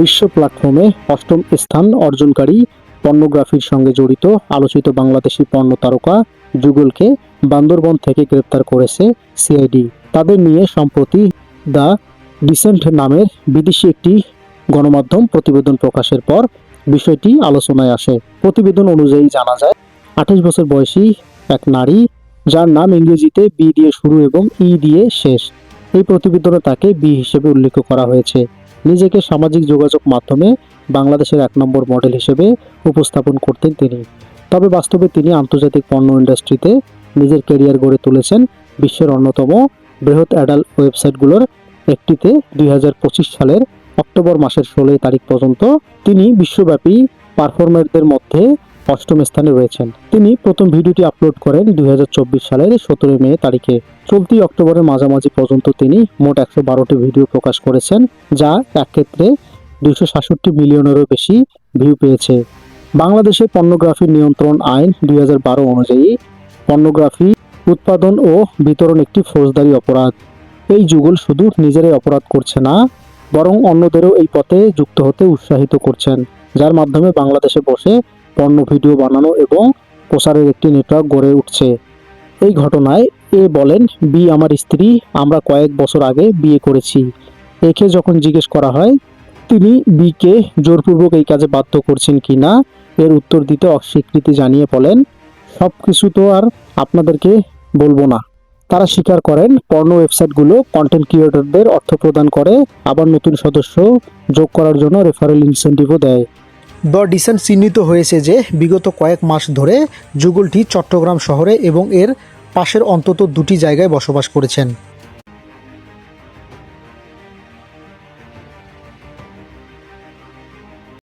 বিশ্ব প্ল্যাটফর্মে অষ্টম স্থান অর্জনকারী পর্নোগ্রাফির সঙ্গে জড়িত আলোচিত বাংলাদেশি পর্ণ তারকা যুগলকে বান্দরবন থেকে গ্রেপ্তার করেছে সিআইডি। তাদের নিয়ে সম্প্রতি দ্য ডিসেন্ট নামের বিদেশি একটি গণমাধ্যম প্রতিবেদন প্রকাশের পর বিষয়টি আলোচনায় আসে। প্রতিবেদন অনুযায়ী জানা যায়, আঠাশ বছর বয়সী এক নারী, যার নাম ইংরেজিতে বি দিয়ে শুরু এবং ই দিয়ে শেষ। এই প্রতিবেদনে তাকে বি হিসেবে উল্লেখ করা হয়েছে। নিজেকে সামাজিক যোগাযোগ মাধ্যমে বাংলাদেশের এক নম্বর মডেল হিসেবে উপস্থাপন করতেন তিনি। তবে বাস্তবে তিনি আন্তর্জাতিক পণ্য ইন্ডাস্ট্রিতে নিজের ক্যারিয়ার গড়ে তুলেছেন বিশ্বের অন্যতম বৃহৎ অ্যাডাল্ট ওয়েবসাইটগুলোর একটিতে দুই হাজার পঁচিশ সালের অক্টোবর মাসের ষোলোই তারিখ পর্যন্ত তিনি বিশ্বব্যাপী পারফর্মারদের মধ্যে অষ্টম স্থানে রয়েছেন। তিনি প্রথম ভিডিওটি আপলোড করেন দুই হাজার চব্বিশ সালের সতেরোই মে তারিখে। চলতি অক্টোবরের মাঝামাঝি পর্যন্ত তিনি মোট একশো বারোটি ভিডিও প্রকাশ করেছেন, যা এক ক্ষেত্রে দুইশো সাতষট্টি মিলিয়নেরও বেশি ভিউ পেয়েছে। বাংলাদেশে পর্নোগ্রাফি নিয়ন্ত্রণ আইন দুই হাজার বারো অনুযায়ী পর্নোগ্রাফি, উৎপাদন ও বিতরণ একটি ফৌজদারি অপরাধ। এই যুগল শুধু নিজেরাই অপরাধ করছে না, বরং অন্যদেরও এই পথে যুক্ত হতে উৎসাহিত করছেন, যার মাধ্যমে বাংলাদেশে বসে পর্ণ ভিডিও বানানো এবং প্রসারের একটি নেটওয়ার্ক গড়ে উঠছে। এই ঘটনায় এ বলেন, বি আমার স্ত্রী, আমরা কয়েক বছর আগে বিয়ে করেছি। একে যখন জিজ্ঞেস করা হয়, তিনি বিকে জোরপূর্বক এই কাজে বাধ্য করছেন কি না, এর উত্তর দিতে অস্বীকৃতি জানিয়ে বলেন সব কিছু তো আর আপনাদেরকে বলব না। তারা স্বীকার করেন পর্ণ ওয়েবসাইটগুলো কন্টেন্ট ক্রিয়েটরদের অর্থ প্রদান করে, আবার নতুন সদস্য যোগ করার জন্য রেফারেল ইনসেন্টিভও দেয়। দ্য ডিসেন্ট চিহ্নিত হয়েছে যে বিগত কয়েক মাস ধরে যুগলটি চট্টগ্রাম শহরে এবং এর পাশের অন্তত দুটি জায়গায় বসবাস করেছেন।